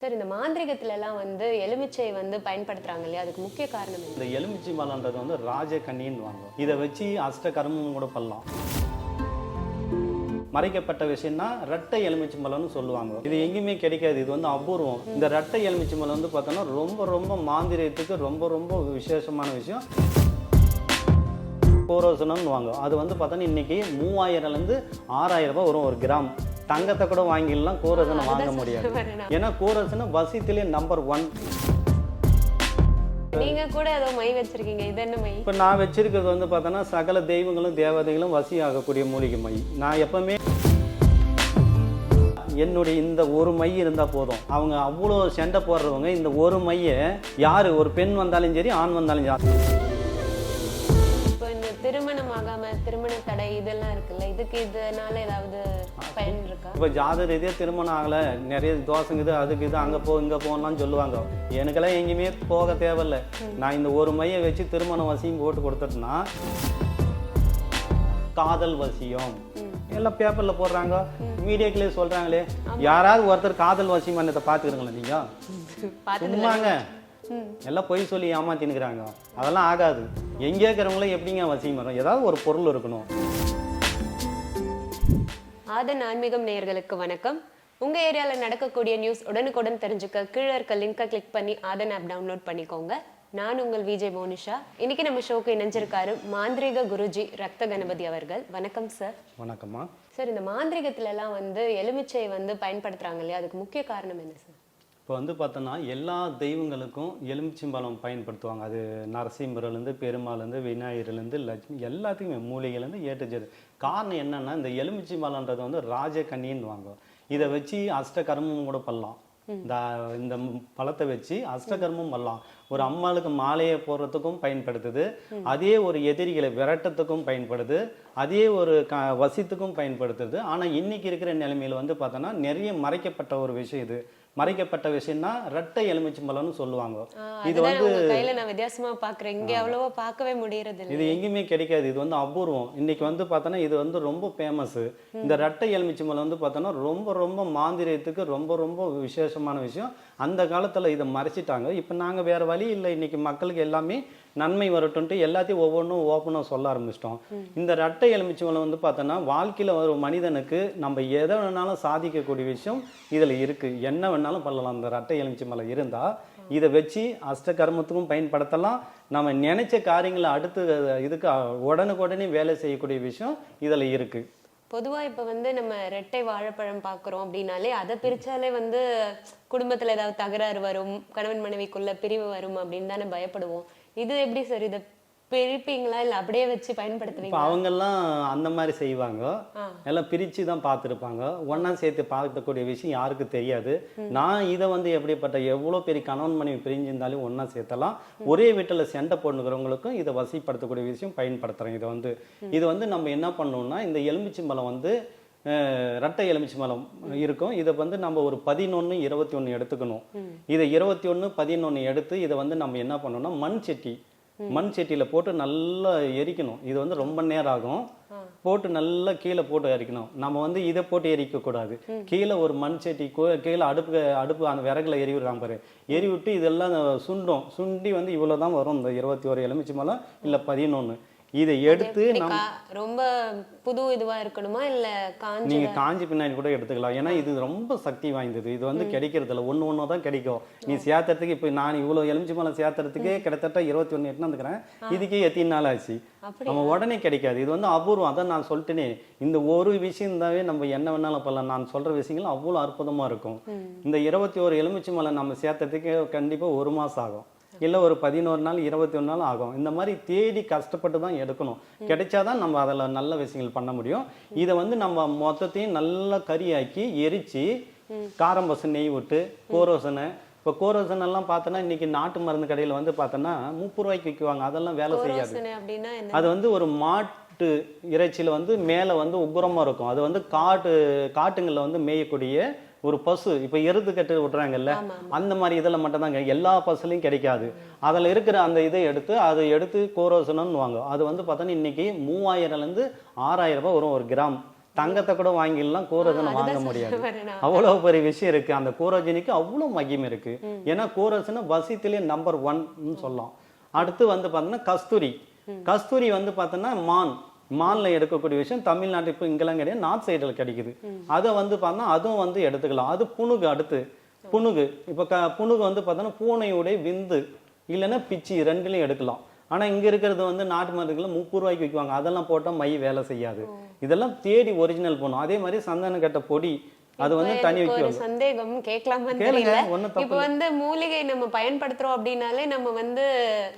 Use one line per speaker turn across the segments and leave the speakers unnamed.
Sir இந்த மாந்திரிகத்துல எல்லாம் வந்து எலுமிச்சை வந்து பயன்படுத்துறாங்க இல்லையா? அதுக்கு முக்கிய காரணம்
இந்த எலுமிச்சி மலன்றது வந்து ராஜகன்னின்னு வாங்க இதை வச்சு அஷ்ட கர்மம் கூட பண்ணலாம். மறைக்கப்பட்ட விஷயம்னா ரெட்டை எலுமிச்சி மலம்னு சொல்லுவாங்க. இது எங்கேயுமே கிடைக்காது இது வந்து அபூர்வம். இந்த ரெட்டை எலுமிச்சி மலம் வந்து பார்த்தோன்னா ரொம்ப ரொம்ப மாந்திரியத்துக்கு ரொம்ப ரொம்ப விசேஷமான விஷயம். கோரோசனம்னு வாங்க அது வந்து பார்த்தோன்னா இன்னைக்கு மூவாயிரம்லேருந்து ஆறாயிரம் ரூபாய் வரும் ஒரு கிராம். தங்கத்தை கூட வாங்கிடலாம் கோரோசனை வாங்க முடியாது. ஏன்னா கோரோசனை வசித்திலே நம்பர் ஒன்
நீங்க கூட ஏதோ மை வச்சிருக்கீங்க இது என்ன மை?
இப்போ நான் வச்சிருக்கிறது வந்து பார்த்தோன்னா சகல தெய்வங்களும் தேவதைகளும் வசி ஆகக்கூடிய மூலிகை மை. நான் எப்பவுமே என்னுடைய இந்த ஒரு மை இருந்தால் போதும். அவங்க அவ்வளோ சண்டை போடுறவங்க இந்த ஒரு மையை யார்? ஒரு பெண் வந்தாலும் சரி ஆண் வந்தாலும் சரி.
திருமணம் ஆகாம திருமண தடை இதெல்லாம் இருக்குல்ல? இதுக்கு இதனால ஏதாவது பயன் இருக்கா?
இப்போ ஜாத ரீதியாக திருமணம் ஆகலை நிறைய தோசைங்குது அதுக்கு இது அங்கே போ இங்கே போகலாம்னு சொல்லுவாங்க. எனக்கெல்லாம் எங்கேயுமே போக தேவையில்ல. நான் இந்த ஒரு மையை வச்சு திருமண வசியம் போட்டு கொடுத்துட்டேன்னா காதல் வசியம். எல்லாம் பேப்பரில் போடுறாங்க. மீடியாக்களே சொல்கிறாங்களே யாராவது ஒருத்தர் காதல் வசியம் பண்ணதை பார்த்துக்கிறீங்களா நீங்கள்
பார்த்து
சும்மாங்க. எல்லாம் பொய் சொல்லி ஏமாத்தினுக்கிறாங்க அதெல்லாம் ஆகாது. எங்கே இருக்கிறவங்களே எப்படிங்க வசியம் வரும் ஏதாவது ஒரு பொருள் இருக்கணும்.
ஆதன் ஆன்மீகம் நேயர்களுக்கு வணக்கம். உங்க ஏரியால நடக்கக்கூடிய நியூஸ் உடனுக்குடன் தெரிஞ்சுக்க கீழே இருக்க லிங்கை கிளிக் பண்ணி ஆதன் ஆப் டவுன்லோட் பண்ணிக்கோங்க. நான் உங்கள் விஜய் மோனிஷா. இன்னைக்கு நம்ம ஷோக்கு இணைஞ்சிருக்காரு மாந்திரீக குருஜி ரக்த கணபதி அவர்கள். வணக்கம் சார்
வணக்கம்மா.
சார் இந்த மாந்திரிகத்துல எல்லாம் வந்து எலுமிச்சை வந்து பயன்படுத்துறாங்க இல்லையா? அதுக்கு முக்கிய காரணம் என்ன சார்
இப்போ வந்து பார்த்தோன்னா எல்லா தெய்வங்களுக்கும் எலுமிச்சம்பழம் பயன்படுத்துவாங்க. அது நரசிம்மர்லேருந்து பெருமாள்லேருந்து விநாயகர்லேருந்து லட்சுமி எல்லாத்துக்குமே மூலிகைலேருந்து ஏட்டுச்சது காரணம் என்னன்னா இந்த எலுமிச்சம்பழன்றது வந்து ராஜகன்னின்னு வாங்க இதை வச்சு அஷ்டகர்மம் கூட பண்ணலாம். இந்த இந்த பழத்தை வச்சு அஷ்டகர்மம் பண்ணலாம். ஒரு அம்மாளுக்கு மாலையை போடுறதுக்கும் பயன்படுத்துது. அதே ஒரு எதிரிகளை விரட்டத்துக்கும் பயன்படுது. அதே ஒரு க வசித்துக்கும் பயன்படுத்துது. ஆனால் இன்னைக்கு இருக்கிற நிலைமையில வந்து பார்த்தோன்னா நிறைய மறைக்கப்பட்ட ஒரு விஷயம் இது. மறைக்கப்பட்ட விஷயம்னா ரெட்டை எலுமிச்சம்பழம்னு சொல்லுவாங்க. இது வந்து
கையில நான் வித்தியாசமா பாக்குறேன் இங்க அவ்வளவா பார்க்கவே முடியறது இல்ல
இது எங்கேயுமே கிடைக்காது. இது வந்து அபூர்வம். இன்னைக்கு வந்து பார்த்தோன்னா இது வந்து ரொம்ப ஃபேமஸ் இந்த ரெட்டை எலுமிச்சம்பழம் வந்து பார்த்தோன்னா ரொம்ப ரொம்ப மாந்திரியத்துக்கு ரொம்ப ரொம்ப விசேஷமான விஷயம். அந்த காலத்துல இதை மறைச்சிட்டாங்க. இப்போ நாங்க வேற வழி இல்லை. இன்னைக்கு மக்களுக்கு எல்லாமே நன்மை வரட்டும்ட்டு எல்லாத்தையும் ஒவ்வொன்றும் ஓப்பனாக சொல்ல ஆரம்பிச்சிட்டோம். இந்த ரெட்டை எலுமிச்சம்பழம் வந்து பார்த்தோன்னா வாழ்க்கையில ஒரு மனிதனுக்கு நம்ம எதை வேணாலும் சாதிக்கக்கூடிய விஷயம் இதுல இருக்கு. என்ன வேணாலும் பண்ணலாம். இந்த ரெட்டை எலுமிச்சம்பழம் இருந்தா இதை வச்சு அஷ்டகர்மத்துக்கும் பயன்படுத்தலாம். நம்ம நினைச்ச காரியங்களை அடுத்து இதுக்கு உடனுக்குடனே வேலை செய்யக்கூடிய விஷயம் இதுல இருக்கு.
பொதுவாக இப்போ வந்து நம்ம ரெட்டை வாழைப்பழம் பார்க்குறோம் அப்படின்னாலே அதை பிரித்தாலே வந்து குடும்பத்தில் ஏதாவது தகராறு வரும் கணவன் மனைவிக்குள்ள பிரிவு வரும் அப்படின்னு தானே பயப்படுவோம். இது எப்படி சார் இதை பிரிப்பீங்களா? இல்ல அப்படியே வச்சு
இப்போ
பயன்படுத்துவீங்களா
அவங்கெல்லாம் அந்த மாதிரி செய்வாங்க. எல்லாம் பிரித்து தான் பார்த்துருப்பாங்க. ஒன்றா சேர்த்து பார்க்கக்கூடிய விஷயம் யாருக்கு தெரியாது. நான் இதை வந்து எப்படிப்பட்ட எவ்வளோ பெரிய கணவன் மனைவி பிரிஞ்சிருந்தாலும் ஒன்றா சேர்த்தலாம். ஒரே வீட்டில் சண்டை போட்டுக்கிறவங்களுக்கும் இதை வசிப்படுத்தக்கூடிய விஷயம் பயன்படுத்துகிறேன் இதை வந்து இது வந்து நம்ம என்ன பண்ணோம்னா இந்த எலுமிச்சம்பழம் வந்து ரெட்டை எலுமிச்சம்பழம் இருக்கும். இதை வந்து நம்ம ஒரு பதினொன்று இருபத்தி ஒன்று எடுத்துக்கணும் இதை இருபத்தி ஒன்று பதினொன்று எடுத்து இதை வந்து நம்ம என்ன பண்ணோம்னா மண் சட்டி மண் சட்டியில் போட்டு நல்லா எரிக்கணும். இது வந்து ரொம்ப நேரம் ஆகும் போட்டு நல்லா கீழே போட்டு எரிக்கணும். நம்ம வந்து இதை போட்டு எரிக்க கூடாது. கீழே ஒரு மண் சட்டி கீழே அடுப்பு அடுப்பு அந்த விறகுல எரி விடுறாங்க பாரு. எரி விட்டு இதெல்லாம் சுண்டும். சுண்டி வந்து இவ்வளோ தான் வரும். இந்த இருபத்தி ஒரு எலுமிச்சை மலம் இல்லை பதினொன்று இதை எடுத்து நம்ம
ரொம்ப புது இதுவா இருக்கணுமா? இல்ல காஞ்ச
நீங்க காஞ்சி பின்னாடி கூட எடுத்துக்கலாம். ஏன்னா இது ரொம்ப சக்தி வாய்ந்தது. இது வந்து கிடைக்கிறது இல்ல ஒண்ணு ஒண்ணு தான் கிடைக்கும். நீ சேர்த்துறதுக்கு இப்போ நான் இவ்வளவு எலுமிச்சை மலம் சேர்த்துறதுக்கே கிட்டத்தட்ட இருபத்தி ஒன்று எட்டுன்னு வந்துக்கிறேன். இதுக்கே எத்தனை நாள் ஆச்சு? நம்ம உடனே கிடைக்காது. இது வந்து அபூர்வம். அதான் நான் சொல்லிட்டேனே. இந்த ஒரு விஷயம் தாவே நம்ம என்ன வேணாலும் பண்ணலாம். நான் சொல்ற விஷயங்கள் அவ்வளோ அற்புதமா இருக்கும். இந்த இருபத்தி ஒரு எலுமிச்சை மலை நம்ம சேர்த்ததுக்கு கண்டிப்பா ஒரு மாசம் ஆகும். இல்லை ஒரு பதினோரு நாள் இருபத்தி ஒன்று நாள் ஆகும். இந்த மாதிரி தேடி கஷ்டப்பட்டு தான் எடுக்கணும். கிடைச்சாதான் நம்ம அதில் நல்ல விஷயங்கள் பண்ண முடியும். இதை வந்து நம்ம மொத்தத்தையும் நல்லா கறியாக்கி எரிச்சு காரம்பசு நெய் விட்டு கோரோசனை. இப்போ கோரோசன் எல்லாம் பார்த்தோன்னா இன்னைக்கு நாட்டு மருந்து கடையில் வந்து பார்த்தோன்னா முப்பது ரூபாய்க்கு விற்குவாங்க அதெல்லாம் வேலை செய்யாது. அது வந்து ஒரு மாட்டு இறைச்சியில் வந்து மேலே வந்து உக்குரமாக இருக்கும். அது வந்து காட்டு காட்டுங்களில் வந்து மேயக்கூடிய ஒரு பசு இப்போ எருது கட்டு விட்றாங்கல்ல அந்த மாதிரி இதில் மட்டும்தான் கிடைக்கும். எல்லா பசுலையும் கிடைக்காது. அதில் இருக்கிற அந்த இதை எடுத்து அதை எடுத்து கோரோசனம்னு வாங்க. அது வந்து பார்த்தோன்னா இன்னைக்கு மூவாயிரம்லேருந்து ஆறாயிரம் ரூபாய் வரும் ஒரு கிராம். தங்கத்தை கூட வாங்கிடலாம் கோரோசனை வாங்க முடியாது.
வரேனா?
அவ்வளோ பெரிய விஷயம் இருக்கு. அந்த கோரோஜனிக்கு அவ்வளோ மகிமை இருக்கு. ஏன்னா கோரோசனை வசியத்திலே நம்பர் ஒன்னு சொல்லலாம். அடுத்து வந்து பார்த்தோன்னா கஸ்தூரி. கஸ்தூரி வந்து பார்த்தோன்னா மான். மான்ல எடுக்கக்கூடிய விஷயம் தமிழ்நாட்டு இப்போ இங்கெல்லாம் கிடையாது நார்த் சைடில் கிடைக்குது. அதை வந்து பார்த்தா அதுவும் வந்து எடுத்துக்கலாம். அது புணுகு அடுத்து. புணுகு. இப்போ க புணுகு வந்து பார்த்தோன்னா பூனையுடைய விந்து இல்லைன்னா பிச்சி ரெண்டுலையும் எடுக்கலாம். ஆனா இங்க இருக்கிறது வந்து நாட்டு மருந்துகளை முப்பது ரூபாய்க்கு விற்குவாங்க. அதெல்லாம் போட்டா மை வேலை செய்யாது. இதெல்லாம் தேடி ஒரிஜினல் பண்ணும் அதே மாதிரி சந்தன கட்ட பொடி அது வந்து தனி
ஒரு சந்தேகம்
கேளுங்க
தெரியல. இப்போ வந்து மூலிகை நம்ம பயன்படுத்துறோம் அப்படின்னாலே நம்ம வந்து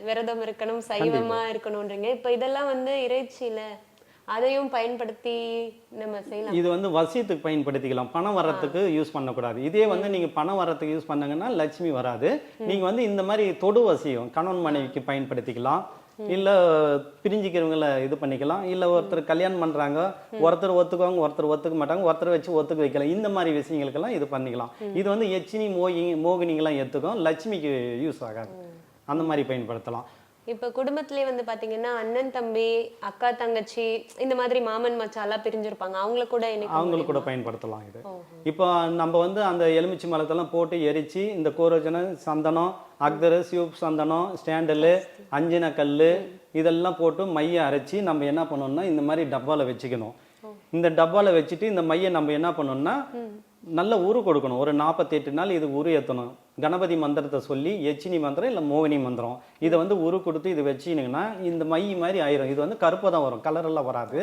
விரதம் இருக்கணும் சைவமா இருக்கணும்ன்றீங்க. இப்போ இதெல்லாம் வந்து இறைச்சியில அதையும் பயன்படுத்தி நம்ம செய்யலாம்.
இது வந்து வசியத்துக்கு பயன்படுத்திக்கலாம். பணம் வர்றதுக்கு யூஸ் பண்ணக்கூடாது. இதே வந்து நீங்க பணம் வர்றதுக்கு யூஸ் பண்ணீங்கன்னா லட்சுமி வராது. நீங்க வந்து இந்த மாதிரி தொடு வசியம் கணவன் மனைவிக்கு பயன்படுத்திக்கலாம். இல்ல பிரிஞ்சுக்கிறவங்கள இது பண்ணிக்கலாம். இல்ல ஒருத்தர் கல்யாணம் பண்றாங்க ஒருத்தர் ஒத்துக்குவாங்க ஒருத்தர் ஒத்துக்க மாட்டாங்க ஒருத்தர் வச்சு ஒத்துக்க வைக்கலாம். இந்த மாதிரி விஷயங்களுக்கெல்லாம் இது பண்ணிக்கலாம். இது வந்து எச்சினி மோகி மோகினிங்கெல்லாம் ஏற்றுக்கும் லட்சுமிக்கு யூஸ் ஆகாது. அந்த மாதிரி பயன்படுத்தலாம்.
இப்போ குடும்பத்திலே வந்து பாத்தீங்கன்னா அண்ணன் தம்பி அக்கா தங்கச்சி இந்த மாதிரி மாமன் மச்சாலாம் பிரிஞ்சிருப்பாங்க. அவங்கள கூட
அவங்களுக்கு கூட பயன்படுத்தலாம் இது. இப்போ நம்ம வந்து அந்த எலுமிச்சை மரத்தெல்லாம் போட்டு எரிச்சு இந்த கோரோஜனை சந்தனம் அக்தரு சிவப்பு சந்தனம் ஸ்டாண்டலு அஞ்சின கல் இதெல்லாம் போட்டு மையை அரைச்சி நம்ம என்ன பண்ணணும்னா இந்த மாதிரி டப்பாவில் வச்சுக்கணும். இந்த டப்பாவில் வச்சுட்டு இந்த மையை நம்ம என்ன பண்ணணும்னா நல்ல உரு கொடுக்கணும். ஒரு நாற்பத்தெட்டு நாள் இது உரு ஏற்றணும் கணபதி மந்திரத்தை சொல்லி எச்சினி மந்திரம் இல்லை மோகினி மந்திரம். இதை வந்து உரு கொடுத்து இது வச்சிங்கன்னா இந்த மை மாதிரி ஆயிரும். இது வந்து கருப்பாக தான் வரும். கலர் எல்லாம் வராது.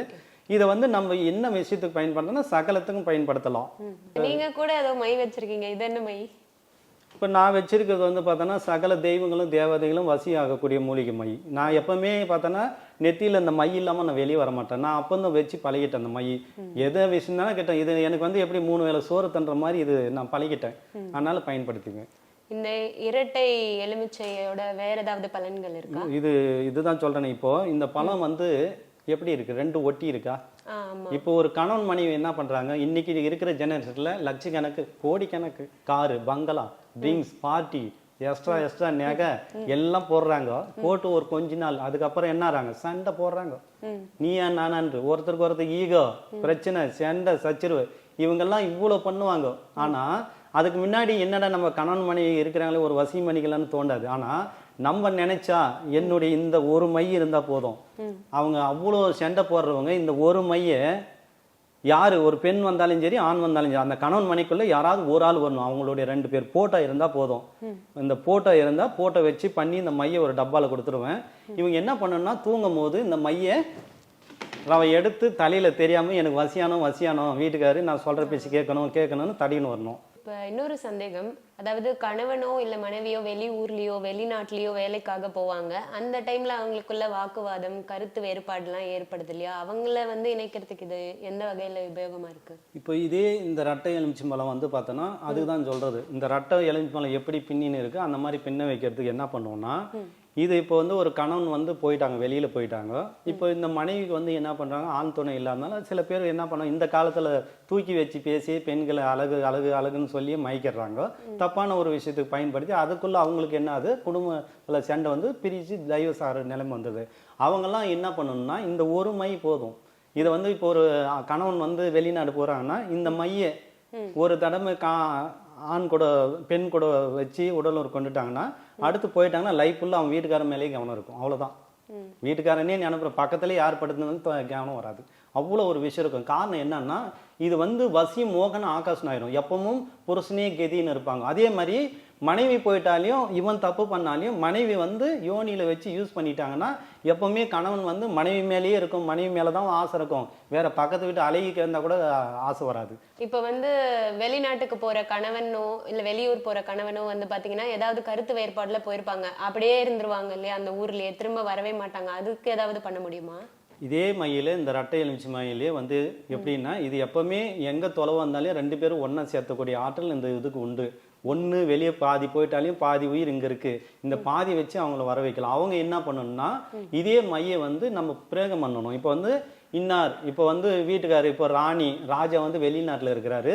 இதை வந்து நம்ம என்ன விஷயத்துக்கு பயன்படுத்தணும்னா சகலத்துக்கும் பயன்படுத்தலாம்.
நீங்க கூட ஏதோ மை வச்சிருக்கீங்க. இது என்ன மை?
இப்போ நான் வச்சிருக்கிறது வந்து பார்த்தோன்னா சகல தெய்வங்களும் தேவதைகளும் வசி ஆகக்கூடிய மூலிகை மை. நான் எப்பவுமே பார்த்தோன்னா நெத்தியில் இந்த மை இல்லாமல் நான் வெளியே வர மாட்டேன் நான் அப்போ தான் வச்சு பழகிட்டேன் அந்த மை. எதை விஷயம் தானே கேட்டேன். இது எனக்கு வந்து எப்படி மூணு வேளை சோறு தன்ற மாதிரி இது நான் பழகிட்டேன். அதனால பயன்படுத்திங்க
இந்த இரட்டை எலுமிச்சையோட வேற ஏதாவது பலன்கள் இருக்கா?
இது இதுதான் சொல்றேன் இப்போ. இந்த பழம் வந்து எப்படி இருக்கு? ரெண்டு ஒட்டி இருக்கா? இப்போ ஒரு கணவன் மனைவி என்ன பண்றாங்க? இன்னைக்கு இருக்கிற ஜெனரேஷன்ல லட்சக்கணக்கு கோடிக்கணக்கு car bungalow drinks party extra extra நகை எல்லாம் போடுறாங்க. போட்டு ஒரு கொஞ்ச நாள் அதுக்கப்புறம் என்ன ஆறாங்க சண்டை போடுறாங்க. நீயா நானான்று ஒருத்தருக்கு ஒருத்தர் ஈகோ பிரச்சனை சண்டை சச்சரவு இவங்கெல்லாம் இவ்வளோ பண்ணுவாங்க. ஆனா அதுக்கு முன்னாடி என்னடா நம்ம கணவன் மனைவி இருக்கிறாங்களே ஒரு வசி பண்ணிக்கலாம்னு தோண்டாது. ஆனா நம்ம நினைச்சா என்னுடைய இந்த ஒரு மை இருந்தா போதும். அவங்க அவ்வளோ சண்டை போடுறவங்க இந்த ஒரு மைய யாரு ஒரு பெண் வந்தாலும் சரி ஆண் வந்தாலும் சரி அந்த கணவன் மனைக்குள்ள யாராவது ஒரு ஆள் வரணும். அவங்களுடைய ரெண்டு பேர் போட்டோ இருந்தா போதும். இந்த போட்டோ இருந்தா போட்டோ வச்சு பண்ணி இந்த மைய ஒரு டப்பால கொடுத்துருவேன். இவங்க என்ன பண்ணணும்னா தூங்கும் போது இந்த மைய அவ எடுத்து தலையில தெரியாம எனக்கு வசியானோ வசியானோ வீட்டுக்காரு நான் சொல்ற பேச்சு கேட்கணும் கேட்கணும்னு தடின்னு வரணும்.
இப்ப இன்னொரு சந்தேகம் அதாவது கணவனோ இல்ல மனைவியோ வெளி ஊர்லயோ வெளிநாட்டுலயோ வேலைக்காக போவாங்க. அந்த டைம்ல அவங்களுக்குள்ள வாக்குவாதம் கருத்து வேறுபாடுலாம் ஏற்படுது இல்லையா? அவங்கள வந்து இணைக்கிறதுக்கு இது எந்த வகையில உபயோகமா இருக்கு?
இப்போ இதே இந்த ரட்டை எலுமிச்சம்பழம் வந்து பார்த்தோன்னா அதுதான் சொல்றது. இந்த ரட்டை எலுமிச்சம்பழம் எப்படி பின்னின்னு இருக்கு அந்த மாதிரி பின்ன வைக்கிறதுக்கு என்ன பண்ணுவோம்னா இது இப்போ வந்து ஒரு கணவன் வந்து போயிட்டாங்க வெளியில போயிட்டாங்க. இப்போ இந்த மனைவிக்கு வந்து என்ன பண்றாங்க ஆண் துணை இல்லாதனால சில பேர் என்ன பண்ணுவாங்க இந்த காலத்துல தூக்கி வச்சு பேசி பெண்களை அழகு அழகு அழகுன்னு சொல்லி மயக்கிடுறாங்க தப்பான ஒரு விஷயத்துக்கு பயன்படுத்தி அதுக்குள்ள அவங்களுக்கு என்ன ஆகுது? குடும்பத்துல சண்டை வந்து பிரிச்சு டைவர்ஸ் ஆகிற நிலைமை வந்தது. அவங்கெல்லாம் என்ன பண்ணணும்னா இந்த ஒரு மை போதும். இதை வந்து இப்போ ஒரு கணவன் வந்து வெளிநாடு போறாங்கன்னா இந்த மைய ஒரு தடவை கா ஆண் கூட பெண் கூட வச்சு உடலுறவு கொண்டுட்டாங்கன்னா அடுத்து போயிட்டாங்கன்னா லைஃப் ஃபுல்லாக அவன் வீட்டுக்காரன் மேலேயே கவனம் இருக்கும். அவ்வளவுதான். வீட்டுக்காரனே நீ அனுப்புற. பக்கத்துலேயே யார் படுத்துனது கவனம் வராது. அவ்வளோ ஒரு விஷயம் இருக்கும். காரணம் என்னன்னா இது வந்து வசியம் மோகன ஆகாஷன் ஆயிரும் எப்பவும் புருஷனே கெதின்னு இருப்பாங்க. அதே மாதிரி மனைவி போயிட்டாலையும் இவன் தப்பு பண்ணாலையும் மனைவி வந்து யோனியில வச்சு யூஸ் பண்ணிட்டாங்கன்னா எப்பவுமே கணவன் வந்து மனைவி மேலேயே இருக்கும் மனைவி மேலே தான் ஆசை இருக்கும். வேற பக்கத்து வீட்டு அழகிக்கு இருந்தால் கூட ஆசை வராது.
இப்ப வந்து வெளிநாட்டுக்கு போற கணவனோ இல்ல வெளியூர் போற கணவனோ வந்து பாத்தீங்கன்னா ஏதாவது கருத்து வேறுபாடுல போயிருப்பாங்க. அப்படியே இருந்துருவாங்க இல்லையா அந்த ஊர்லயே திரும்ப வரவே மாட்டாங்க. அதுக்கு ஏதாவது பண்ண முடியுமா?
இதே மயில இந்த ரட்டை எலுமிச்சி மயிலே வந்து எப்படின்னா இது எப்பவுமே எங்க தொலைவா இருந்தாலும் ரெண்டு பேரும் ஒண்ணா சேர்த்தக்கூடிய ஆற்றல் இந்த இதுக்கு உண்டு. ஒன்று வெளியே பாதி போயிட்டாலையும் பாதி உயிர் இங்கே இருக்குது இந்த பாதி வச்சு அவங்கள வர வைக்கலாம். அவங்க என்ன பண்ணணும்னா இதே மைய வந்து நம்ம பிரயோகம் பண்ணணும். இப்போ வந்து இன்னார் இப்போ வந்து வீட்டுக்காரர் இப்போ ராணி ராஜா வந்து வெளிநாட்டில் இருக்கிறாரு.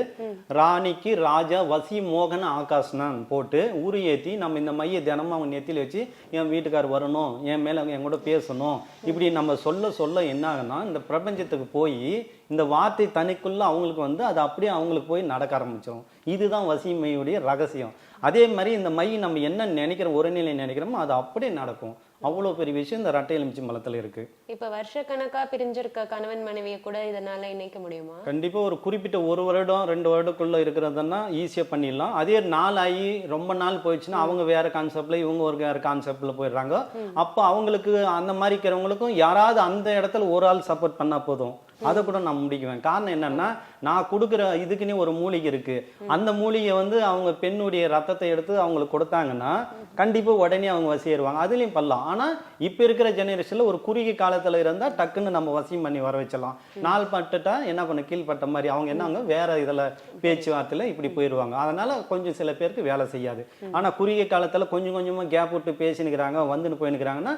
ராணிக்கு ராஜா வசி மோகன் ஆகாஷ்னான் போட்டு ஊரு ஏற்றி நம்ம இந்த மைய தினமும் அவங்க நெத்தியில் வச்சு என் வீட்டுக்கார் வரணும் என் மேலே என் கூட பேசணும். இப்படி நம்ம சொல்ல சொல்ல என்ன ஆகுனா இந்த பிரபஞ்சத்துக்கு போய் இந்த வார்த்தை தனிக்குள்ள அவங்களுக்கு வந்து அது அப்படியே அவங்களுக்கு போய் நடக்க ஆரம்பிச்சிடும் இதுதான் வசிமையுடைய ரகசியம். அதே மாதிரி இந்த மை நம்ம என்ன நினைக்கிறோம் ஒரு நிலை நினைக்கிறோமோ அது அப்படியே நடக்கும். அவ்வளோ பெரிய விஷயம் இந்த ரட்டை எலுமிச்சி மலத்தில் இருக்கு.
இப்ப வருஷக்கணக்கா பிரிஞ்சிருக்க கணவன் மனைவியை கூட இதனால இணைக்க முடியுமா?
கண்டிப்பா ஒரு குறிப்பிட்ட ஒரு வருடம் ரெண்டு வருடக்குள்ள இருக்கிறதுன்னா ஈஸியா பண்ணிடலாம். அதே நாள் ஆகி ரொம்ப நாள் போயிடுச்சுன்னா அவங்க வேற கான்செப்ட்ல இவங்க ஒரு வேற கான்செப்ட்ல போயிடுறாங்க. அப்போ அவங்களுக்கு அந்த மாதிரி இருக்கிறவங்களுக்கும் யாராவது அந்த இடத்துல ஒரு ஆள் சப்போர்ட் பண்ணா போதும். அதை கூட நான் முடிக்குவேன். காரணம் என்னன்னா நான் கொடுக்குற இதுக்குன்னே ஒரு மூலிகை இருக்கு. அந்த மூலிகை வந்து அவங்க பெண்ணுடைய ரத்தத்தை எடுத்து அவங்களுக்கு கொடுத்தாங்கன்னா கண்டிப்பாக உடனே அவங்க வசியிருவாங்க அதுலேயும் பண்ணலாம். ஆனால் இப்போ இருக்கிற ஜெனரேஷனில் ஒரு குறுகிய காலத்தில் இருந்தால் டக்குன்னு நம்ம வசியம் பண்ணி வர வச்சலாம் நாள் பட்டுட்டா என்ன பண்ண கீழ்பட்ட மாதிரி அவங்க என்னங்க வேற இதில் பேச்சுவார்த்தையில் இப்படி போயிடுவாங்க அதனால கொஞ்சம் சில பேருக்கு வேலை செய்யாது. ஆனால் குறுகிய காலத்தில் கொஞ்சம் கொஞ்சமாக கேப் விட்டு பேசினுக்கிறாங்க வந்துன்னு போயினுக்கிறாங்கன்னா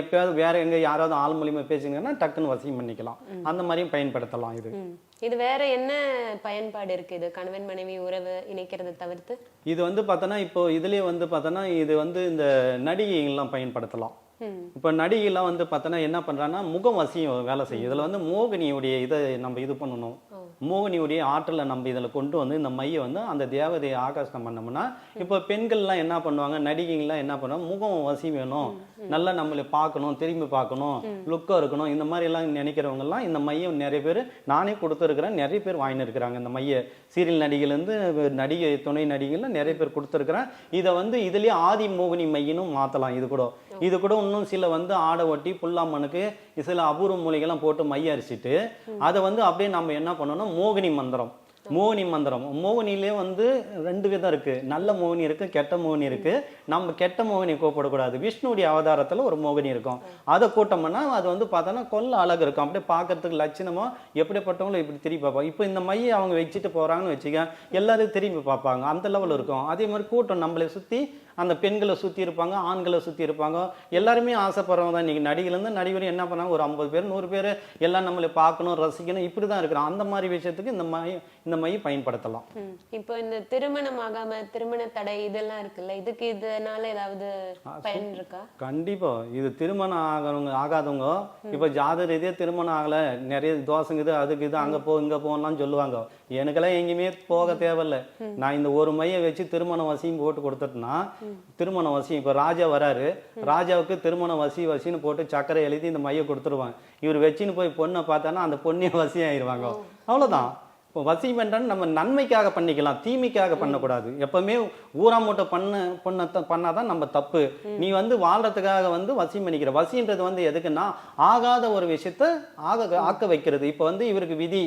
எப்பயாவது வேற எங்கே யாராவது ஆள் மூலியமாக பேசினுங்கன்னா டக்குன்னு வசியம் பண்ணிக்கலாம். அந்த மாதிரியும் பயன்படுத்தலாம் இது.
இது வேற என்ன பயன்பாடு இருக்கு? இது கணவன் மனைவி உறவு இணைக்கிறதை தவிர்த்து?
இது வந்து பார்த்தோன்னா இப்போ இதுலயே வந்து பார்த்தோன்னா இது வந்து இந்த நடிகைகள்லாம் பயன்படுத்தலாம். இப்போ நடிகைலாம் வந்து பார்த்தோன்னா என்ன பண்றாங்கன்னா முகம் வசியம் வேலை செய்யும். இதுல வந்து மோகினியுடைய இதை நம்ம இது பண்ணணும். மோகினியுடைய ஆற்றலை நம்ம இதில் கொண்டு வந்து இந்த மையை வந்து அந்த தேவதையை ஆகாசனம் பண்ணோம்னா இப்போ பெண்கள்லாம் என்ன பண்ணுவாங்க? நடிகைங்கள்லாம் என்ன பண்ணுவாங்க? முகம் வசி வேணும். நல்லா நம்மளை பார்க்கணும் திரும்பி பார்க்கணும் லுக்காக இருக்கணும். இந்த மாதிரி எல்லாம் நினைக்கிறவங்கலாம் இந்த மையம் நிறைய பேர் நானே கொடுத்துருக்குறேன். நிறைய பேர் வாங்கின்னு இருக்கிறாங்க இந்த மைய. சீரியல் நடிகைலேருந்து நடிகை துணை நடிகைலாம் நிறைய பேர் கொடுத்துருக்குறேன். இதை வந்து இதுலேயே ஆதி மோகினி மையினும் மாற்றலாம் இது கூட இது கூட இன்னும் சில வந்து ஆடை ஒட்டி புல்லாமனுக்கு சில அபூர்வ மூலிகைலாம் போட்டு மைய அரிச்சிட்டு அதை வந்து அப்படியே நம்ம என்ன பண்ணணும்? மோகினி மந்திரம். மோகினி மந்திரம். மோகினிலே வந்து ரெண்டு விதம் இருக்கு. நல்ல மோகினி இருக்கு கெட்ட மோகினி இருக்கு. நம்ம கெட்ட மோகினி கூப்பிடக்கூடாது. விஷ்ணுடைய அவதாரத்துல ஒரு மோகினி இருக்கும். அதை கூட்டம்னா அது வந்து பார்த்தோன்னா கொல்ல அழகு இருக்கும். அப்படியே பார்க்கறதுக்கு லட்சணமா எப்படிப்பட்டவங்களும் இப்படி திரும்பி பார்ப்பாங்க. இப்போ இந்த மையை அவங்க வச்சுட்டு போறாங்கன்னு வச்சுக்க எல்லாரும் திரும்பி பார்ப்பாங்க. அந்த லெவல் இருக்கும். அதே மாதிரி கூட்டம் நம்மளை சுத்தி அந்த பெண்களை சுற்றி இருப்பாங்க ஆண்களை சுற்றி இருப்பாங்க. எல்லாருமே ஆசைப்படுறவங்க தான் இன்றைக்கி நடிகைலேருந்து நடிகர் என்ன பண்ணாங்க? ஒரு ஐம்பது பேர் நூறு பேர் எல்லாம் நம்மளை பார்க்கணும் ரசிக்கணும். இப்படி தான் இருக்கிறோம் அந்த மாதிரி விஷயத்துக்கு இந்த மை இந்த மை பயன்படுத்தலாம்.
இப்போ இந்த திருமணம் ஆகாம திருமண தடை இதெல்லாம் இருக்குல்ல இதுக்கு இதனால ஏதாவது பயன் இருக்கா?
கண்டிப்பா. இது திருமணம் ஆகிறவங்க ஆகாதவங்க இப்போ ஜாத ரீதியாக திருமணம் ஆகலை நிறைய தோசைங்க இது அதுக்கு இது அங்கே போ இங்கே போகலாம் சொல்லுவாங்க. எனக்கெல்லாம் எங்கேயுமே போக தேவையில்ல. நான் இந்த ஒரு மையை வச்சு திருமண வசியம் போட்டு கொடுத்துட்டேன்னா திருமண வசியம் இப்போ ராஜா வராரு. ராஜாவுக்கு திருமண வசி வசின்னு போட்டு சக்கரை எழுதி இந்த மையை கொடுத்துருவாங்க. இவர் வச்சுன்னு போய் பொண்ணை பார்த்தானா அந்த பொண்ணே வசியம் ஆயிடுவாங்க அவ்வளோதான் இப்போ வசியம் பண்ணுறன்னு நம்ம நன்மைக்காக பண்ணிக்கலாம் தீமைக்காக பண்ணக்கூடாது. எப்பவுமே ஊரா மூட்டை பண்ண பண்ண பண்ணாதான் நம்ம தப்பு. நீ வந்து வாழ்றதுக்காக வந்து வசியம் பண்ணிக்கிற வசின்றது வந்து எதுக்குன்னா ஆகாத ஒரு விஷயத்த ஆக ஆக்க வைக்கிறது. இப்போ வந்து இவருக்கு விதி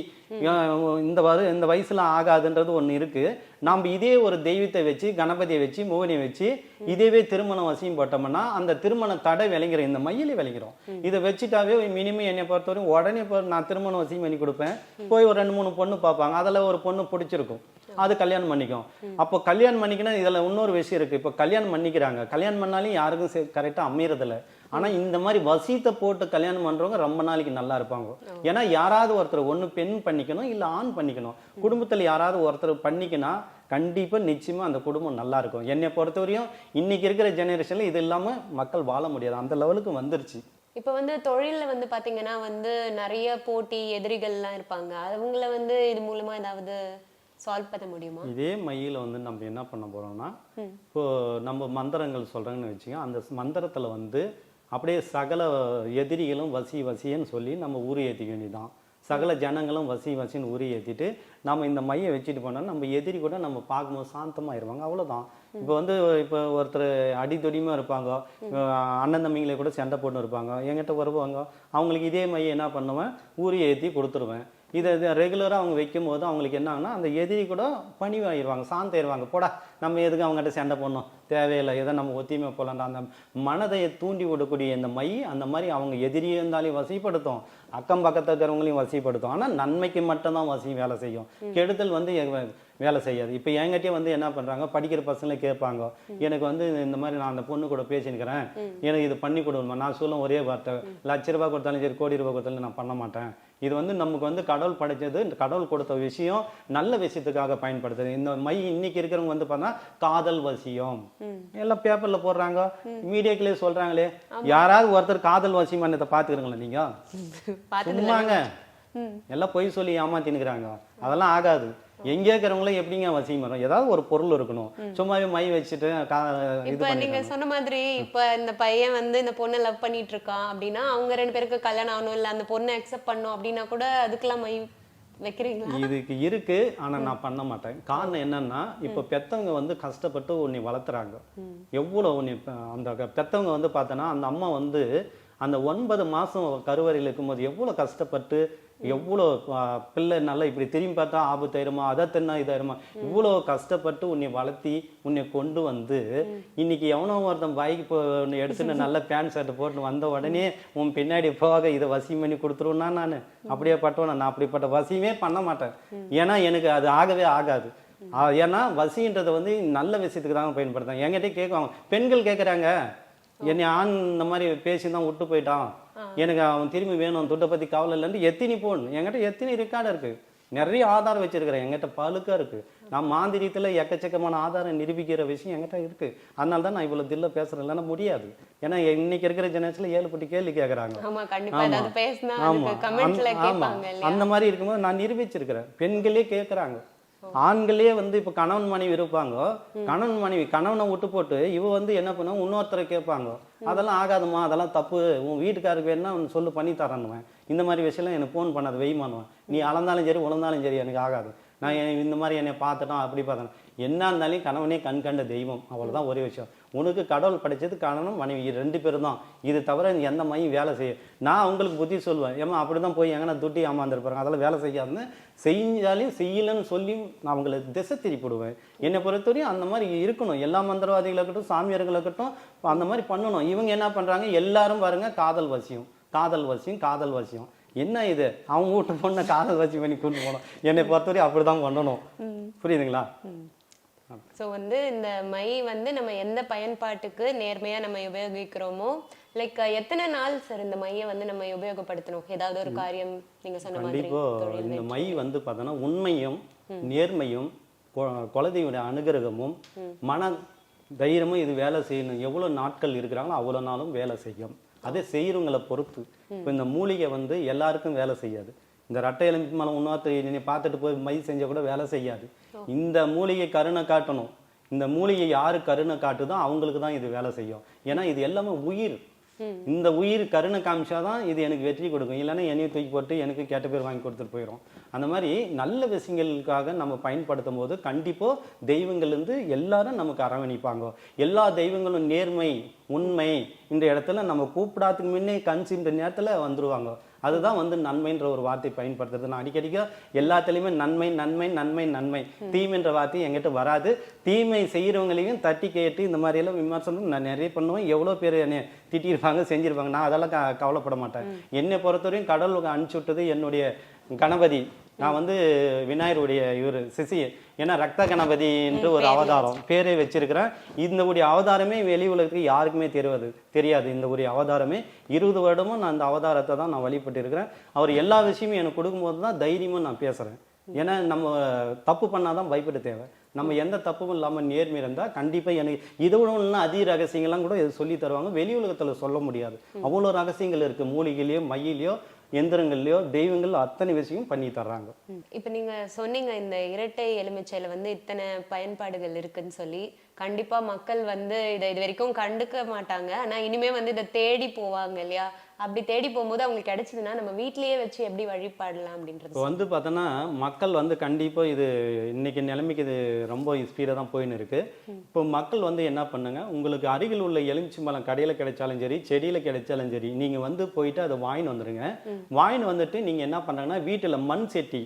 இந்த வரு இந்த வயசுல ஆகாதுன்றது ஒன்று இருக்கு. நாம் இதே ஒரு தெய்வத்தை வச்சு கணபதியை வச்சு மோகினியை வச்சு இதேவே திருமணம் வசியம் போட்டோம்னா அந்த திருமண தடை விளங்கிற இந்த மையிலே விளங்கிறோம் இதை வச்சுட்டாவே மினிமம் என்னை பொறுத்தவரையும் உடனே நான் திருமணம் வசியம் பண்ணி கொடுப்பேன். போய் ஒரு ரெண்டு மூணு பொண்ணு பார்ப்பாங்க. அதில் ஒரு பொண்ணு பிடிச்சிருக்கும். அது கல்யாணம் பண்ணிக்கும். அப்போ கல்யாணம் பண்ணிக்கணும் இதில் இன்னொரு விஷயம் இருக்கு. இப்போ கல்யாணம் பண்ணிக்கிறாங்க. கல்யாணம் பண்ணாலும் யாருக்கும் கரெக்டாக அமையறதில்ல. ஆனா இந்த மாதிரி வசியத்தை போட்டு கல்யாணம் பண்றவங்க ரொம்ப நாளைக்கு நல்லா இருப்பாங்க. ஏன்னா யாராவது ஒருத்தர் ஒண்ணு பெண் பண்ணிக்கணும் இல்ல ஆண் பண்ணிக்கணும். குடும்பத்துல யாராவது ஒருத்தர் பண்ணிக்கினா கண்டிப்பா நிச்சயமா அந்த குடும்பம் நல்லா இருக்கும். என்னை பொறுத்தவரையும் இன்னைக்கு இருக்கிற ஜெனரேஷன்ல இது இல்லாம மக்கள் வாழ முடியாது. அந்த லெவலுக்கு வந்துருச்சு.
இப்போ வந்து தொழில்ல வந்து பாத்தீங்கன்னா வந்து நிறைய போட்டி எதிரிகள்லாம் இருப்பாங்க. அவங்கள வந்து இது மூலமா ஏதாவது சால்வ் பண்ண முடியுமா?
இதே மையில வந்து நம்ம என்ன பண்ண போறோம்னா இப்போ நம்ம மந்திரங்கள் சொல்றாங்கன்னு வச்சுக்கோங்க. அந்த மந்திரத்துல வந்து அப்படியே சகல எதிரிகளும் வசி வசின்னு சொல்லி நம்ம ஊறி ஏற்றிக்க வேண்டியதான் சகல ஜனங்களும் வசி வசின்னு ஊறி ஏற்றிட்டு நம்ம இந்த மையை வச்சுட்டு போனோம்னா நம்ம எதிரி கூட நம்ம பார்க்கும்போது சாந்தமாயிருவாங்க. அவ்வளவுதான். இப்போ வந்து இப்போ ஒருத்தர் அடித்தொடியுமா இருப்பாங்க. அண்ணன் தம்பிங்களை கூட சண்டை போட்டு இருப்பாங்க. என்கிட்ட வருவாங்க. அவங்களுக்கு இதே மையை என்ன பண்ணுவேன்? ஊறி ஏற்றி கொடுத்துருவேன். இதை ரெகுலராக அவங்க வைக்கும் போது அவங்களுக்கு என்ன ஆகுனா அந்த எதிரி கூட பணிவாயிருவாங்க சாந்தாயிருவாங்க போடா நம்ம எதுக்கு அவங்ககிட்ட சண்டை போடணும்? தேவையில்லை எதை நம்ம ஒத்திமை போகலான்ற அந்த மனதை தூண்டி விடக்கூடிய இந்த மை அந்த மாதிரி அவங்க எதிரியே இருந்தாலும் வசிப்படுத்தும். அக்கம் பக்கத்துல இருக்கிறவங்களையும் வசிப்படுத்தும். ஆனால் நன்மைக்கு மட்டும்தான் வசி வேலை செய்யும். கெடுதல் வந்து வேலை செய்யாது. இப்போ என்கிட்டயே வந்து என்ன பண்றாங்க? படிக்கிற பசங்களே கேட்பாங்க. எனக்கு வந்து இந்த மாதிரி நான் அந்த பொண்ணு கூட பேசினுக்கிறேன். எனக்கு இது பண்ணி கொடுமா நான் சொல்லும் ஒரே வார்த்தை. லட்ச ரூபாய் கொடுத்தாலும் சரி கோடி ரூபாய் கொடுத்தாலும் நான் பண்ண மாட்டேன். இது வந்து நமக்கு வந்து கடவுள் படைச்சது இந்த கடவுள் கொடுத்த விஷயம் நல்ல விஷயத்துக்காக பயன்படுத்துது. இந்த மை இன்னைக்கு இருக்கிறவங்க வந்து பார்த்தா காதல் வசியம். எல்லாம் பேப்பர்ல போடுறாங்க. மீடியாக்களே சொல்றாங்களே. யாராவது ஒருத்தர் காதல் வசியம் பண்ணதை பாத்துக்கிறீங்களா நீங்க? சும்மாங்க. எல்லாம் பொய் சொல்லி ஏமாத்தினுக்கிறாங்க அதெல்லாம் ஆகாது. எங்கே இருக்கிறவங்களும் எப்படிங்க வசியம் வரும் ஏதாவது ஒரு பொருள் இருக்கணும். சும்மாவே மை வச்சுட்டு
இப்ப நீங்க சொன்ன மாதிரி இப்ப இந்த பையன் வந்து இந்த பொண்ணை லவ் பண்ணிட்டு இருக்கான் அப்படின்னா அவங்க ரெண்டு பேருக்கு கல்யாணம் ஆகணும் இல்ல அந்த பொண்ணை அக்செப்ட் பண்ணும் அப்படின்னா கூட அதுக்கெல்லாம் மை வைக்கிறீங்களா?
இதுக்கு இருக்கு ஆனா நான் பண்ண மாட்டேன். காரணம் என்னன்னா இப்ப பெத்தவங்க வந்து கஷ்டப்பட்டு உன்னை வளர்த்துறாங்க. எவ்வளவு உன்னை அந்த பெத்தவங்க வந்து பார்த்தோன்னா அந்த அம்மா வந்து அந்த ஒன்பது மாதம் கருவறையில் இருக்கும்போது எவ்வளோ கஷ்டப்பட்டு எவ்வளோ பிள்ளை நல்லா இப்படி திரும்பி பார்த்தா ஆபத்தாயிருமா அதை தின்னா இதாயிருமா இவ்வளோ கஷ்டப்பட்டு உன்னை வளர்த்தி உன்னை கொண்டு வந்து இன்னைக்கு எவனோ ஒருத்தன் பைக் ஒன்று எடுத்துட்டு நல்ல பேண்ட் ஷர்ட் போட்டு வந்த உடனே உன் பின்னாடி போக இதை வசியம் பண்ணி கொடுத்துருவேன்னா நான். அப்படியே பட்டவன நான் அப்படிப்பட்ட வசியமே பண்ண மாட்டேன். ஏன்னா எனக்கு அது ஆகவே ஆகாது. ஏன்னா வசின்றதை வந்து நல்ல விஷயத்துக்கு தான் பயன்படுத்தேன் என்கிட்ட கேட்குவாங்க பெண்கள் கேட்குறாங்க என்னை ஆண் இந்த மாதிரி பேசி தான் விட்டு போயிட்டான். எனக்கு அவன் திரும்பி வேணும் துட்டை பற்றி கவலை இல்லைன்னு எத்தினி போன் என்கிட்ட எத்தனை ரெக்கார்டு இருக்கு. நிறைய ஆதாரம் வச்சிருக்கிறேன். என்கிட்ட பழுக்கா இருக்கு. நான் மாந்திரியத்தில் எக்கச்சக்கமான ஆதாரம் நிரூபிக்கிற விஷயம் என்கிட்ட இருக்கு. அதனால தான் நான் இவ்வளோ தில்ல பேசுறேன். இல்லைன்னா முடியாது. ஏன்னா இன்னைக்கு இருக்கிற ஜெனரேஷனில் ஏழு பட்டி கேள்வி கேட்குறாங்க
ஆமா கண்டிப்பா.
ஆமா.
ஏதாவது பேசினா
ஆமா.
அதுக்கு கமெண்ட்ஸ்ல
அந்த- ஆமா.
கேட்பாங்க இல்லையா?
அந்த மாதிரி இருக்கும்போது நான் நிரூபிச்சிருக்கிறேன். பெண்களே கேட்குறாங்க ஆண்களே வந்து இப்ப கணவன் மனைவி இருப்பாங்க. கணவன் மனைவி கணவனை விட்டு போட்டு இவ வந்து என்ன பண்ணும்? இன்னொருத்தரை கேட்பாங்க. அதெல்லாம் ஆகாதுமா அதெல்லாம் தப்பு. உன் வீட்டுக்காருக்கு வேணா சொல்லு பண்ணி தரணுவேன் இந்த மாதிரி விஷயம்லாம் எனக்கு ஃபோன் பண்ணாது வெய்மானுவேன் நீ அளந்தாலும் சரி உழந்தாலும் சரி எனக்கு ஆகாது. நான் என்னை இந்த மாதிரி என்னை பார்த்துட்டோம் அப்படி பார்த்தேன் என்ன இருந்தாலும் கணவனே கண் கண்ட தெய்வம். அவ்வளோதான் ஒரே விஷயம். உனக்கு கடவுள் படைச்சது கணவனும் மனைவி. ரெண்டு பேரும் தான். இது தவிர எந்த மையம் வேலை செய்ய நான் அவங்களுக்கு புத்தி சொல்லுவேன். ஏமா அப்படி தான் போய் எங்கன்னா துட்டி ஏமாந்துருப்பாங்க. அதெல்லாம் வேலை செய்யாதுன்னு செஞ்சாலே செய்யலன்னு சொல்லி நான் அவங்களை திசை திருப்பிடுவேன் என்னை பொறுத்தவரையும் அந்த மாதிரி இருக்கணும். எல்லா மந்திரவாதிகளாக இருக்கட்டும் சாமியார்களாக இருக்கட்டும் அந்த மாதிரி பண்ணணும். இவங்க என்ன பண்ணுறாங்க எல்லாரும் பாருங்க காதல் வசியம். காதல் வசியம் காதல் வசியம். என்ன இது? அவங்க வீட்டு பொண்ணை காதல் வசியம் பண்ணி கொண்டு போகணும் என்னை பொறுத்தவரையும் அப்படிதான் பண்ணணும். புரியுதுங்களா?
ஸோ வந்து இந்த மை வந்து நம்ம எந்த பயன்பாட்டுக்கு நேர்மையா நம்ம உபயோகிக்கிறோமோ லைக் எத்தனை நாள் சார் இந்த மையை வந்து நம்ம உபயோகப்படுத்தணும்? ஏதாவது ஒரு காரியம் நீங்க சொன்ன மாதிரி
இந்த மை வந்து பார்த்தோன்னா உண்மையும் நேர்மையும் கொ- குலதெய்வனுடைய அனுகிரகமும் மன தைரியமும் இது வேலை செய்யணும். எவ்வளோ நாட்கள் இருக்கிறாங்களோ அவ்வளோ நாளும் வேலை செய்யும். அதே செய்கிறவங்களை பொறுத்து. இப்போ இந்த மூலிகை வந்து எல்லாருக்கும் வேலை செய்யாது. இந்த ரட்டை எலும்பி மலம் இன்னொருத்தர் நீ பார்த்துட்டு போய் மை செஞ்சால் கூட வேலை செய்யாது. இந்த மூலிகை கருணை காட்டணும். இந்த மூலிகை யாரு கருணை காட்டுதோ அவங்களுக்கு தான் இது வேலை செய்யும். ஏன்னா இது எல்லாமே உயிர். இந்த உயிர் கருணை காமிச்சாதான் இது எனக்கு வெற்றி கொடுக்கும். இல்லைன்னா என்னையும் தூக்கி போட்டு எனக்கு கெட்ட பேர் வாங்கி கொடுத்துட்டு போயிடும் அந்த மாதிரி நல்ல விஷயங்களுக்காக நம்ம பயன்படுத்தும் போது கண்டிப்பாக தெய்வங்கள் வந்து எல்லாரும் நமக்கு அரவணைப்பாங்க. எல்லா தெய்வங்களும் நேர்மை உண்மை இந்த இடத்துல நம்ம கூப்பிடாதுக்கு முன்னே கன்சின்ற நேரத்தில் வந்துடுவாங்க அதுதான் வந்து நன்மைன்ற ஒரு வார்த்தை பயன்படுத்துறது. நான் அடிக்கடிக்க எல்லாத்துலேயுமே நன்மை நன்மை நன்மை நன்மை. தீமைன்ற வார்த்தை என்கிட்ட வராது. தீமை செய்கிறவங்களையும் தட்டி கேட்டு இந்த மாதிரி எல்லாம் விமர்சனம் நான் நிறைய பண்ணுவேன். எவ்வளோ பேர் என்னை திட்டியிருப்பாங்க செஞ்சிருப்பாங்க நான் அதெல்லாம் கவலைப்பட மாட்டேன். என்னை பொறுத்தவரையும் கடவுளுக்கு அனுப்பிச்சு விட்டது என்னுடைய கணபதி. நான் வந்து விநாயகருடைய இவர் சிசி. ஏன்னா ரத்த கணபதின்ற ஒரு அவதாரம் பேரே வச்சிருக்கிறேன். இந்த உடைய அவதாரமே வெளி உலகத்துக்கு யாருக்குமே தெரியாது தெரியாது. இந்த ஒரு அவதாரமே இருபது வருடமும் நான் அந்த அவதாரத்தை தான் நான் வழிபட்டு இருக்கிறேன் அவர் எல்லா விஷயமும் எனக்கு கொடுக்கும்போது தான் தைரியமும் நான் பேசுறேன். ஏன்னா நம்ம தப்பு பண்ணாதான் பயப்பட தேவை. நம்ம எந்த தப்பும் இல்லாமல் நேர்மை இருந்தால் கண்டிப்பாக எனக்கு இதை விட இன்னும் அதிக ரகசியங்கள்லாம் கூட இது சொல்லி தருவாங்க. வெளி உலகத்தில் சொல்ல முடியாது. அவ்வளோ ரகசியங்கள் இருக்குது மூலிகையிலையோ மையிலையோ எந்திரங்கள்லையோ தெய்வங்கள் அத்தனை விஷயம் பண்ணி தர்றாங்க.
இப்ப நீங்க சொன்னீங்க இந்த இரட்டை எலுமிச்சையில வந்து இத்தனை பயன்பாடுகள் இருக்குன்னு சொல்லி. கண்டிப்பா மக்கள் வந்து இதை இது வரைக்கும் கண்டுக்க மாட்டாங்க. ஆனா இனிமே வந்து இதை தேடி போவாங்க இல்லையா? அப்படி தேடி போகும்போது அவங்களுக்கு கிடைச்சதுன்னா நம்ம வீட்லயே வச்சு எப்படி வழிபாடலாம் அப்படின்றது.
இப்போ வந்து பார்த்தோன்னா மக்கள் வந்து கண்டிப்பாக இது இன்னைக்கு நிலைமைக்கு இது ரொம்ப ஸ்பீடாக தான் போயின்னு இருக்கு. இப்போ மக்கள் வந்து என்ன பண்ணுங்க உங்களுக்கு அருகில் உள்ள எலுமிச்சை மரம் கடையில் கிடைச்சாலும் சரி செடியில் கிடைச்சாலும் சரி நீங்கள் வந்து போயிட்டு அதை வாங்கின்னு வந்துடுங்க வாங்கின்னு வந்துட்டு நீங்கள் என்ன பண்ணுறீங்கன்னா வீட்டில் மண் செட்டி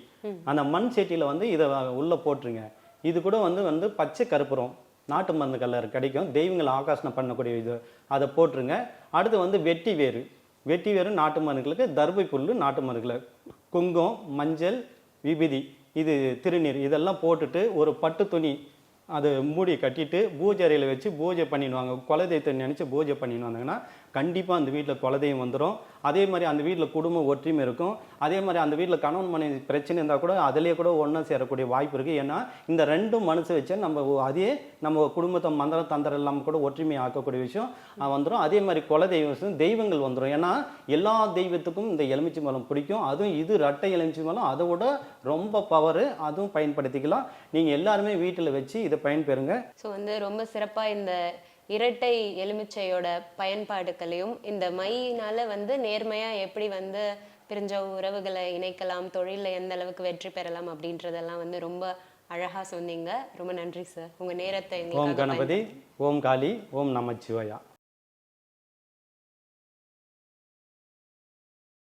அந்த மண் செட்டியில் வந்து இதை உள்ளே போட்டுருங்க. இது கூட வந்து வந்து பச்சை கற்பூரம் நாட்டு மருந்து கல்லர் கிடைக்கும். தெய்வங்களை ஆகாசனம் பண்ணக்கூடிய இது அதை போட்டுருங்க. அடுத்து வந்து வெட்டி வேறு வெட்டி வெறும் நாட்டு மருந்துகளுக்கு தர்பை புல் நாட்டு மருந்துகளை. குங்கும் மஞ்சள் விபதி இது திருநீர் இதெல்லாம் போட்டுட்டு ஒரு பட்டு துணி அது மூடி கட்டிட்டு பூஜை அறையில் வச்சு பூஜை பண்ணிடுவாங்க குலதெய்வத்தை நினச்சி பூஜை பண்ணிட்டு வந்தாங்கன்னா கண்டிப்பாக அந்த வீட்டில் குலதெய்வம் வந்துடும் அதே மாதிரி அந்த வீட்டில் குடும்ப ஒற்றுமை இருக்கும். அதே மாதிரி அந்த வீட்டில் கணவன் மனைவி பிரச்சனை இருந்தால் கூட அதிலேயே கூட ஒன்றா சேரக்கூடிய வாய்ப்பு இருக்குது ஏன்னா இந்த ரெண்டும் மனசு வச்சு நம்ம அதே நம்ம குடும்பத்தை மந்திரம் தந்திரம் இல்லாமல் கூட ஒற்றுமை ஆக்கக்கூடிய விஷயம் வந்துடும் அதே மாதிரி குலதெய்வம் தெய்வம் தெய்வங்கள் வந்துடும் ஏன்னா எல்லா தெய்வத்துக்கும் இந்த எலுமிச்சை மலம் பிடிக்கும். அதுவும் இது ரட்டை எலுமிச்சை மலம் அதை விட ரொம்ப பவர் அதுவும் பயன்படுத்திக்கலாம். நீங்கள் எல்லாருமே வீட்டில் வச்சு இதை பயன்பெறுங்க.
ஸோ வந்து ரொம்ப சிறப்பாக இந்த இரட்டை எலுமிச்சையோட பயன்பாடுகளையும் இந்த மையினால வந்து நேர்மையா எப்படி வந்து பிரிஞ்ச உறவுகளை இணைக்கலாம் தொழிலில் எந்த அளவுக்கு வெற்றி பெறலாம் அப்படின்றதெல்லாம் வந்து ரொம்ப அழகா சொன்னீங்க. ரொம்ப நன்றி சார் உங்க நேரத்தை
ஓம் கணபதி ஓம் காளி ஓம் நமச்சிவாயா.